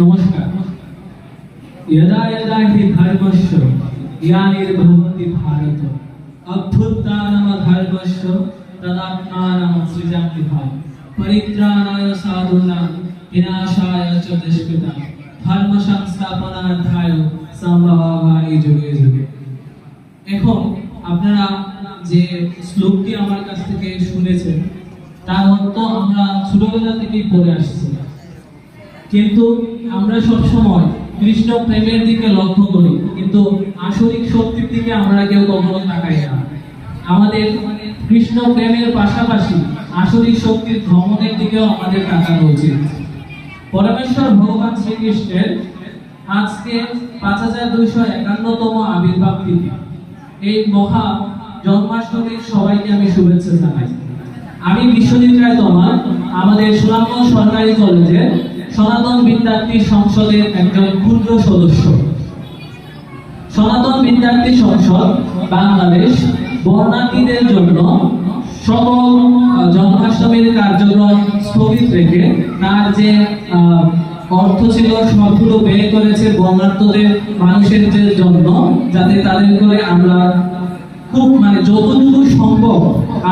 নমস্কার यदा यदा हि धर्मस्य ग्लानिर्भवति भारत अभ्युत्थानम धर्मस्य तदात्मानं सृजामि भाव परित्राणाय साधूनां विनाशाय च दुष्कृतां ধর্ম সংস্থাপনার্থায় সম্ভবামি যুগে যুগে এখন আপনারা যে শ্লোকটি আমার কাছ থেকে শুনেছেন তার অর্থ আমরা ছোটবেলা থেকেই পড়ে আসছি কিন্তু আমরা সব সময় কৃষ্ণ প্রেমের দিকে লক্ষ্য করি কিন্তু আসরিক শক্তির দিকে আমরা কেউ কখনো তাকাই না আমাদের কৃষ্ণ প্রেমের পাশাপাশি আসরিক শক্তির ভ্রমণের দিকেও আমাদের তাকানো উচিত। পরমেশ্বর ভগবান শ্রীকৃষ্ণের আজকে পাঁচ হাজার দুইশো একান্নতম আবির্ভাব তিথি এই মহা জন্মাষ্টমীর সবাইকে আমি শুভেচ্ছা জানাই। আমি বিশ্বজিৎ রায় তোমার, আমাদের সুনামগঞ্জ সরকারি কলেজের সনাতন বিদ্যার্থী সংসদের একজন ক্ষুদ্র সদস্য। সনাতন বিদ্যার্থী সংসদ বাংলাদেশ বর্ণার্থীদের জন্য সকল জন্মাষ্টমীর কার্যক্রম স্থগিত রেখে তার যে অর্থ ছিল, সবগুলো ব্যয় করেছে বর্ণার্থদের মানুষের যে জন্য, যাতে তাদের করে আমরা খুব মানে যতটুকু সম্ভব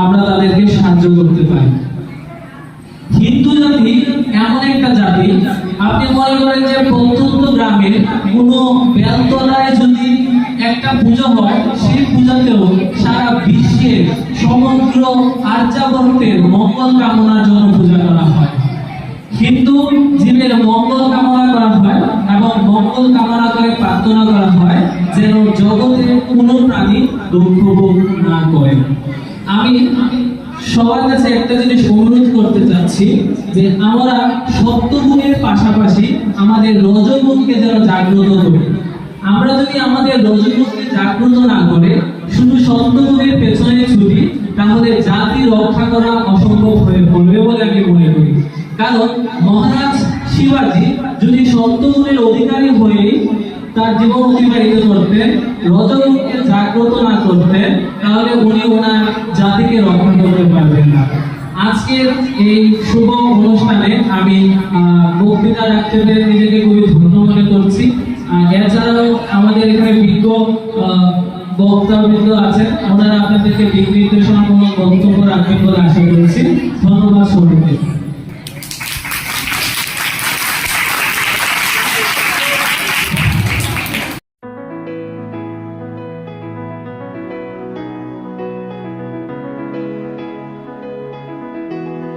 আমরা তাদেরকে সাহায্য করতে পারি। হিন্দু জাতি এমন একটা জাতি, আপনি মনে করেন যে প্রত্যন্ত গ্রামে কোনো বেলতলায় যদি একটা পুজো হয়, সেই পূজাতেও সারা বিশ্বে সমগ্র আর্যাবর্তের মঙ্গল কামনার জন্য পূজা করা হয়। হিন্দু জীবের মঙ্গল কামনা করা হয় এবং মঙ্গল কামনা করে প্রার্থনা করা হয় যেন জগতে কোনো প্রাণী দুঃখ ভোগ না করে। আমি সবার কাছে একটা জিনিস অনুরোধ করতে চাচ্ছি যে আমরা সত্যগুণের পাশাপাশি আমাদের রজগুণকে যেন জাগ্রত করি। আমরা যদি আমাদের রজগুণকে জাগ্রত না করে শুধু সত্যগুণের পেছনে ছুটি, তাহলে জাতি রক্ষা করা অসম্ভব হয়ে পড়বে বলে আমি মনে করি। কারণ মহারাজ শিবাজি যদি সত্যগুণের অধিকারী হয়েই তার জীবন অতিবাহিত করতেন রজগুণকে জাগ্রত না করতেন, তাহলে উনি ওনার জাতিকে রক্ষা করতে পারবেন না। আজকের এই শুভ অনুষ্ঠানে আমি বক্তৃতা রাখতে পেরে নিজেকে খুবই ধন্য মনে করছি। এছাড়াও আমাদের এখানে বিজ্ঞ বক্তাবৃন্দ আছেন। ওনারা আপনাদেরকে দিক নির্দেশনামূলক বক্তব্য রাখবেন বলে আশা করেছি।